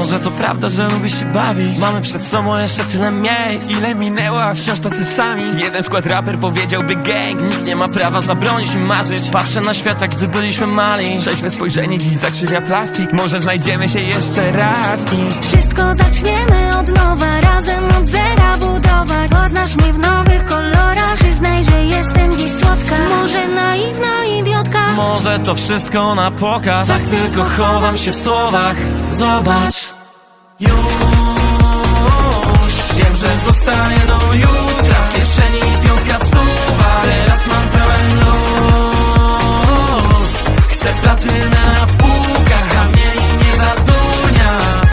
Może to prawda, że lubię się bawić. Mamy przed sobą jeszcze tyle miejsc. Ile minęło, a wciąż tacy sami. Jeden skład raper powiedziałby gang. Nikt nie ma prawa zabronić mi marzyć. Patrzę na świat jak gdy byliśmy mali. Trzeźwe spojrzenie dziś zakrzywia plastik. Może znajdziemy się jeszcze raz i Wszystko zacznie naiwna idiotka. Może to wszystko na pokaz. Tak tylko chowam się w słowach. Zobacz. Już Wiem, że zostanie do jutra W kieszeni piątka w stówach. Teraz mam pełen luz. Chcę platynę na